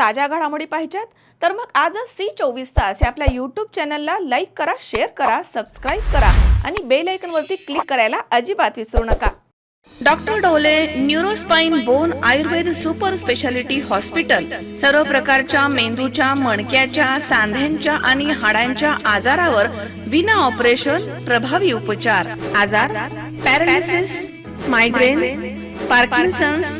ताज्या घडामोडी पाहिजेत. तर मग आजच सी चोवीस तास या आपल्या यूट्यूब चॅनलला लाईक करा शेअर करा सबस्क्राईब करा आणि बेल आयकनवरती क्लिक करायला अजिबात विसरू नका. Doctor Dole neurospine bone Ayurved super speciality hospital सर्व प्रकारच्या मेंदूच्या मणक्याच्या सांध्यांच्या आणि हाडांच्या आजारावर विना ऑपरेशन प्रभावी उपचार. आजार paralysis migraine Parkinson's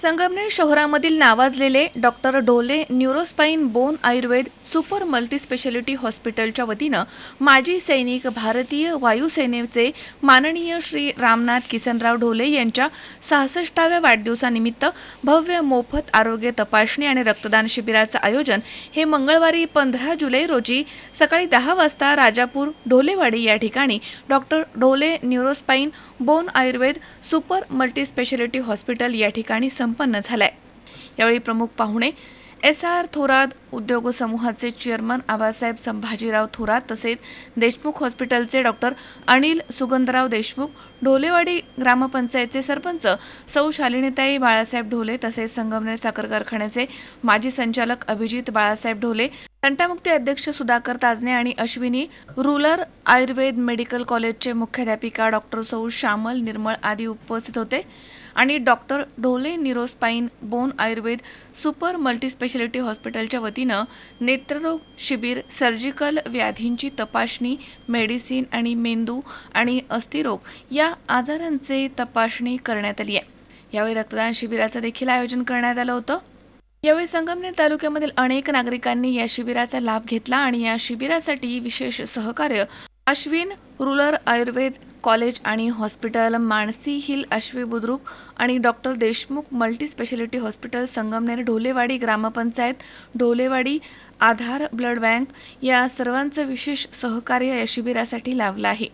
संगमनेर शहरामधील नावाजलेले doctor Dhole neurospine bone Ayurved super multispeciality हॉस्पिटलच्या वतीनं माजी सैनिक भारतीय वायुसेनेचे माननीय श्री रामनाथ किसनराव ढोले यांच्या सहासष्टाव्या वाढदिवसानिमित्त भव्य मोफत आरोग्य तपासणी आणि रक्तदान शिबिराचं आयोजन हे मंगळवारी पंधरा जुलै रोजी सकाळी दहा वाजता राजापूर ढोलेवाडी या ठिकाणी doctor Dhole neurospine bone Ayurved super multispeciality hospital या ठिकाणी संपन्न झालाय. यावेळी प्रमुख पाहुणे एस आर थोरात उद्योग समूहाचे चेअरमन आबासाहेब संभाजीराव थोरात तसेच देशमुख हॉस्पिटलचे डॉक्टर अनिल सुगंधराव देशमुख ढोलेवाडी ग्रामपंचायतचे सरपंच सौ शालिनीताई बाळासाहेब ढोले तसेच संगमनेर साखर कारखान्याचे माजी संचालक अभिजित बाळासाहेब ढोले तंटामुक्ती अध्यक्ष सुधाकर ताजने आणि अश्विनी रुरल आयुर्वेद मेडिकल कॉलेजचे मुख्याध्यापिका डॉक्टर सौ श्यामल निर्मळ आदी उपस्थित होते. आणि doctor Dhole neurospine bone Ayurved super multispeciality हॉस्पिटलच्या वतीनं नेत्ररोग शिबिर सर्जिकल व्याधींची तपासणी मेडिसिन आणि मेंदू आणि अस्थिरोग या आजारांचे तपासणी करण्यात आली आहे. यावेळी रक्तदान शिबिराचं देखील आयोजन करण्यात आलं होतं. यावेळी संगमनेर तालुक्यामधील अनेक नागरिकांनी या शिबिराचा लाभ घेतला आणि या शिबिरासाठी विशेष सहकार्य अश्विन रुरल आयुर्वेद कॉलेज आणि हॉस्पिटल मानसी हिल आश्वी बुद्रुक आणि doctor Deshmukh multi speciality hospital Sangamner Dholewadi grampanchayat Dholewadi Aadhaar blood bank या सर्वांचं विशेष सहकार्य या शिबिरासाठी लाभलं आहे.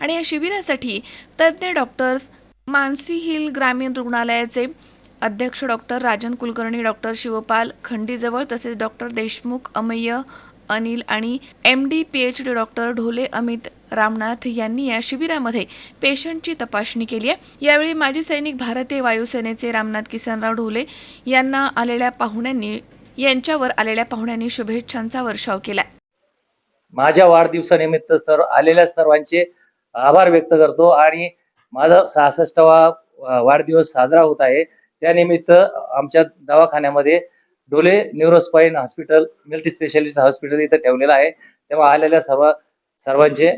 आणि या शिबिरासाठी तज्ज्ञ डॉक्टर्स मानसी हिल ग्रामीण रुग्णालयाचे अध्यक्ष डॉक्टर राजन कुलकर्णी डॉक्टर शिवपाल खंडीजवळ तसेच डॉक्टर देशमुख अमय्य अनिल आणि M D P H D doctor Dhole Amit Ramnath यांनी या शिबिरामध्ये पेशंटची तपासणी केली आहे. यावेळी माजी सैनिक भारतीय वायुसेनेचे रामनाथ किसनराव ढोले यांना आलेल्या पाहुण्यांनी यांच्यावर आलेल्या पाहुण्यांनी शुभेच्छांचा वर्षाव केला माझ्या वाढदिवसानिमित्त सर्व आलेल्या सर्वांचे आभार व्यक्त करतो आणि माझा सहासष्टावा वाढदिवस साजरा होत आहे. त्यानिमित्त आमच्या दवाखान्यामध्ये Dole neurospine hospital multi specialist hospital इथं ठेवलेलं आहे. तेव्हा आलेल्या सर्व सर्वांचे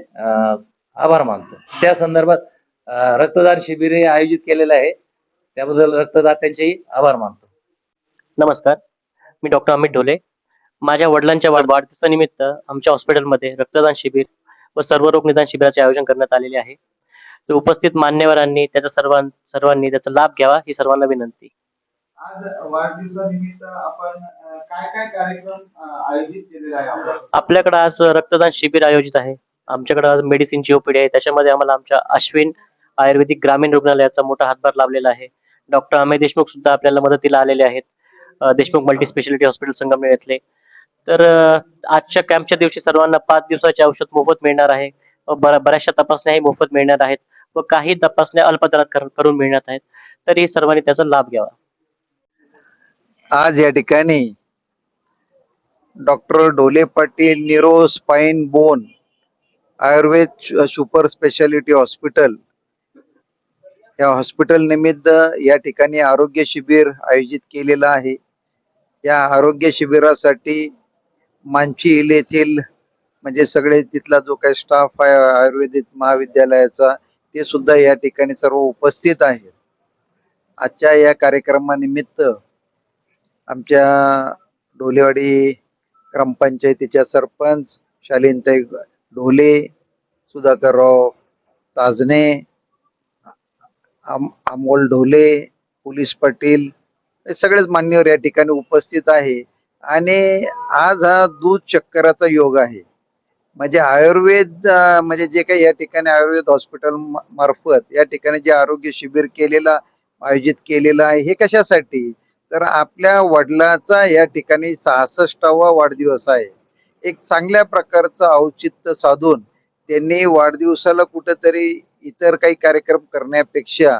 आभार मानतो. त्या संदर्भात रक्तदान शिबिर हे आयोजित केलेलं आहे. त्याबद्दल रक्तदात्यांचेही आभार मानतो. नमस्कार. मी डॉक्टर अमित ढोले. माझ्या वडिलांच्या वाढ वाढदिवसानिमित्त आमच्या हॉस्पिटलमध्ये रक्तदान शिबिर व सर्व रोग निदान शिबिराचे आयोजन करण्यात आलेले आहे. तर उपस्थित मान्यवरांनी त्याचा सर्वां सर्वांनी त्याचा लाभ घ्यावा ही सर्वांना विनंती. आज वाढदिवसानिमित्त आपण काय काय कार्यक्रम आयोजित केलेला आहे आपल्याकडे आज रक्तदान शिबिर आयोजित आहे. आमच्याकडे आज मेडिसिनची ओपीडी आहे. त्याच्यामध्ये आम्हाला आमच्या अश्विन आयुर्वेदिक ग्रामीण रुग्णालयाचा मोठा हातभार लाभलेला आहे. डॉक्टर अमेय देशमुख सुद्धा आपल्याला मदतीला आलेले आहेत. Deshmukh multi speciality hospital Sangamner येथले. तर आजच्या कॅम्पच्या दिवशी सर्वांना पाच दिवसाचे औषध मोफत मिळणार आहे. व बऱ्याचशा तपासण्याही मोफत मिळणार आहेत व काही तपासण्या अल्पदरात करून मिळणार आहेत. तर ही सर्वांनी त्याचा लाभ घ्यावा. आज या ठिकाणी doctor Dhole Patil neuro spine bone Ayurved super speciality hospital या हॉस्पिटल निमित्त या ठिकाणी आरोग्य शिबिर आयोजित केलेलं आहे. या आरोग्य शिबिरासाठी मानची हिल येथील म्हणजे सगळे तिथला जो काही स्टाफ आहे आयुर्वेदिक महाविद्यालयाचा ते सुद्धा या ठिकाणी सर्व उपस्थित आहेत. आजच्या या कार्यक्रमानिमित्त आमच्या ढोलेवाडी ग्रामपंचायतीच्या सरपंच शालीनताई ढोले सुधाकरराव ताजने आम अमोल ढोले पोलीस पाटील हे सगळेच मान्यवर या ठिकाणी उपस्थित आहे. आणि आज हा दूध चक्कराचा योग आहे. म्हणजे आयुर्वेद म्हणजे जे काही या ठिकाणी आयुर्वेद हॉस्पिटल मार्फत या ठिकाणी जे आरोग्य शिबिर केलेला आयोजित केलेलं आहे हे कशासाठी? तर आपल्या वडिलाचा या ठिकाणी सहासष्टावा वाढदिवस आहे. एक चांगल्या प्रकारचं औचित्य साधून त्यांनी वाढदिवसाला कुठेतरी इतर काही कार्यक्रम करण्यापेक्षा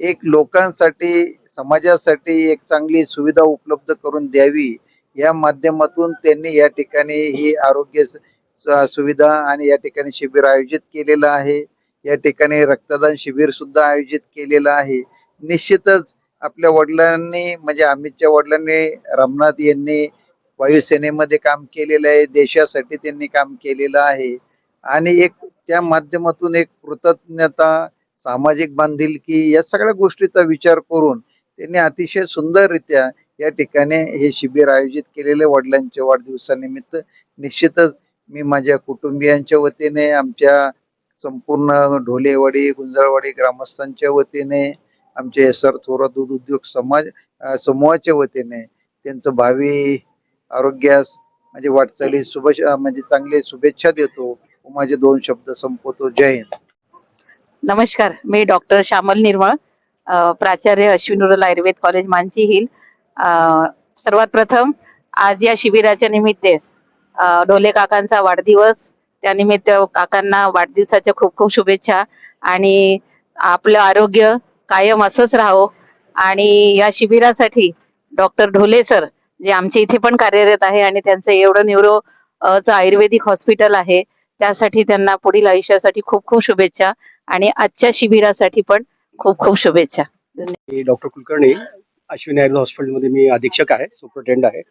एक लोकांसाठी समाजासाठी एक चांगली सुविधा उपलब्ध करून द्यावी या माध्यमातून त्यांनी या ठिकाणी ही आरोग्य सुविधा आणि या ठिकाणी शिबिर आयोजित केलेलं आहे. या ठिकाणी रक्तदान शिबिर सुद्धा आयोजित केलेलं आहे. निश्चितच आपल्या वडिलांनी म्हणजे अमितच्या वडिलांनी रामनाथ यांनी वायुसेनेमध्ये काम केलेलं आहे देशासाठी त्यांनी काम केलेलं आहे. आणि एक त्या माध्यमातून एक कृतज्ञता सामाजिक बांधिलकी या सगळ्या गोष्टीचा विचार करून त्यांनी अतिशय सुंदररित्या या ठिकाणी हे शिबिर आयोजित केलेले वडिलांच्या वाढदिवसानिमित्त. निश्चितच मी माझ्या कुटुंबियांच्या वतीने आमच्या संपूर्ण ढोलेवाडी गुंजळवाडी ग्रामस्थांच्या वतीने आमचे सर थोरा दूध उद्योग समाज समूहाच्या वतीने त्यांचं भावी आरोग्यास म्हणजे वाटचाली शुभ म्हणजे चांगले शुभेच्छा देतो. माझे दोन शब्द संपवतो. जय हिंद. नमस्कार. मी डॉक्टर श्यामल निर्मळ प्राचार्य अश्विनुरल आयुर्वेद कॉलेज मानसी हिल. सर्वात प्रथम आज या शिबिराच्या निमित्ते डोले ढोले काकांचा वाढदिवस त्यानिमित्त काकांना वाढदिवसाच्या खूप खूप शुभेच्छा आणि आपलं आरोग्य कायम असंच राहो आणि या शिबिरासाठी डॉक्टर ढोले सर जे आमच्या इथे पण कार्यरत आहे आणि त्यांचं एवढं न्यूरो चं आयुर्वेदिक हॉस्पिटल आहे त्यासाठी त्यांना पुढील आयुष्यासाठी खूप खूप शुभेच्छा आणि आजच्या शिबिरासाठी पण खूप खूप शुभेच्छा. डॉक्टर कुलकर्णी अश्विनी आयुर्वेद हॉस्पिटलमध्ये मी अधीक्षक आहे सुपरटेंड आहे.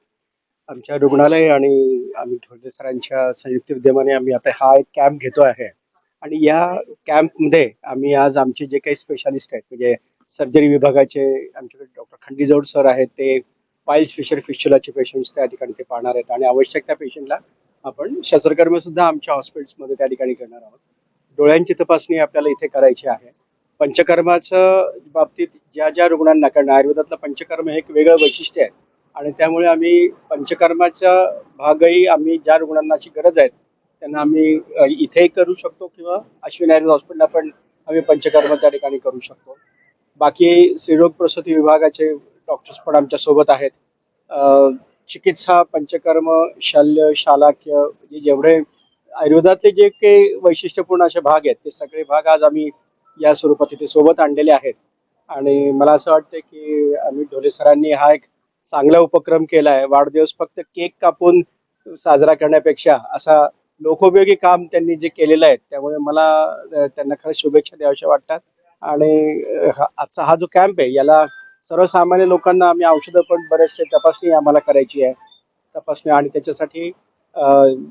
आमच्या रुग्णालय आणि आम्ही ढोले सरांच्या संयुक्त विद्यमाने आम्ही आता हा एक कॅम्प घेतो आहे. आणि या कॅम्पमध्ये आम्ही आज आमचे जे काही स्पेशालिस्ट आहेत म्हणजे सर्जरी विभागाचे आमच्याकडे डॉक्टर खंडीजोड सर आहेत ते पाईल्स फिशर फिशुलाचे पेशंट्स त्या ठिकाणी ते पाहणार आहेत आणि आवश्यक त्या पेशंटला आपण शस्त्रकर्म सुद्धा आमच्या हॉस्पिटल्समध्ये त्या ठिकाणी करणार आहोत. डोळ्यांची तपासणी आपल्याला इथे करायची आहे. पंचकर्माचं बाबतीत ज्या ज्या रुग्णांना कारण आयुर्वेदातलं पंचकर्म हे एक वेगळं वैशिष्ट्य आहे आणि त्यामुळे आम्ही पंचकर्माचा भागही आम्ही ज्या रुग्णांना अशी गरज आहे त्यांना आम्ही इथेही करू शकतो किंवा अश्विन आयुर्वेद हॉस्पिटलला पण आम्ही पंचकर्म त्या ठिकाणी करू शकतो. बाकी स्त्रीरोग प्रसूती विभागाचे डॉक्टर्स पण आमच्यासोबत आहेत. चिकित्सा पंचकर्म शल्य शालाक्य म्हणजे जेवढे आयुर्वेदातले जे काही वैशिष्ट्यपूर्ण असे भाग आहेत ते सगळे भाग आज आम्ही या स्वरूपात इथे सोबत आणलेले आहेत. आणि मला असं वाटतं की आम्ही ढोले सरांनी हा एक चांगला उपक्रम केला आहे वाढदिवस फक्त केक कापून साजरा करण्यापेक्षा असा लोकोपयोगी काम त्यांनी जे केलेलं आहे त्यामुळे मला त्यांना खरंच शुभेच्छा द्याव्याशा वाटतात. आणि हा- आजचा हा जो कॅम्प आहे याला सर्वसामान्य लोकांना आम्ही औषधं पण बरेचसे तपासणी आम्हाला करायची आहे. तपासणी आणि त्याच्यासाठी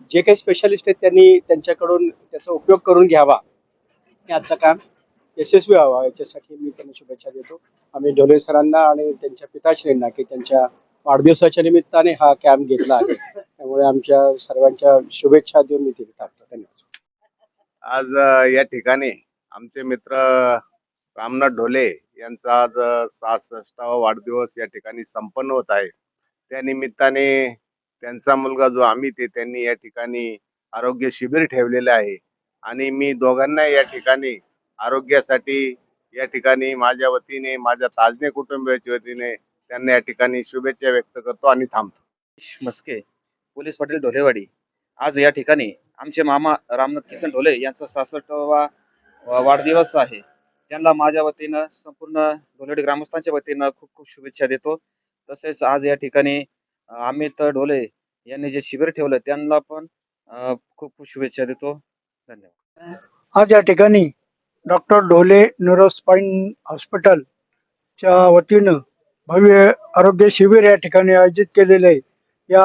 जे काही स्पेशालिस्ट आहेत त्यांनी त्यांच्याकडून त्याचा उपयोग करून घ्यावा. हे आजचं काम यशस्वी व्हावा याच्यासाठी मी त्यांना शुभेच्छा देतो. आम्ही ढोले सरांना आणि त्यांच्या पिताश्रींना की त्यांच्या वाढदिवसाच्या निमित्ताने हा कॅम्प घेतला आहे. त्यामुळे आमच्या सर्वांच्या शुभेच्छा देऊन मी तिथे टाकतो. धन्यवाद. आज या ठिकाणी आमचे मित्र रामनाथ ढोले यांचा आज सहासष्टावा वाढदिवस या ठिकाणी संपन्न होत आहे. त्या निमित्ताने त्यांचा मुलगा जो अमित आहे त्यांनी या ठिकाणी आरोग्य शिबिर ठेवलेले आहे. आणि मी दोघांना या ठिकाणी आरोग्यासाठी या ठिकाणी माझ्या वतीने माझ्या ताजने कुटुंबियाच्या वतीने त्यांना या ठिकाणी शुभेच्छा व्यक्त करतो आणि थांबतो. मस्के पोलीस पाटील ढोलेवाडी. आज या ठिकाणी आमचे मामा रामनाथ किसन ढोले यांचा सहासष्टवा वाढदिवस आहे. त्यांना माझ्या वतीनं संपूर्ण ढोलेवाडी ग्रामस्थांच्या वतीनं खूप खूप शुभेच्छा देतो. तसेच आज या ठिकाणी अं, अमित ढोले यांनी जे शिबिर ठेवलं त्यांना पण अं, खूप खूप शुभेच्छा देतो. धन्यवाद. आज या ठिकाणी डॉक्टर ढोले न्यूरोस्पाईन हॉस्पिटलच्या वतीनं भव्य आरोग्य शिबिर या ठिकाणी आयोजित केलेले आहे. या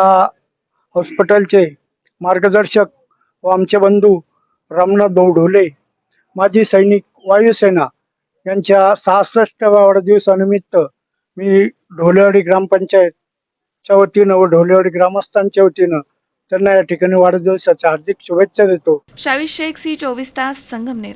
हॉस्पिटलचे मार्गदर्शक व आमचे बंधू रामनाथ भाऊ ढोले माजी सैनिक वायुसेना यांच्या सहासष्टव्या वाढदिवसानिमित्त मी ढोलेवाडी ग्रामपंचायतच्या वतीनं व ढोलेवाडी ग्रामस्थांच्या वतीनं त्यांना या ठिकाणी वाढदिवसाच्या हार्दिक शुभेच्छा देतो. शावीर शेख सी चोवीस तास संगमनेर.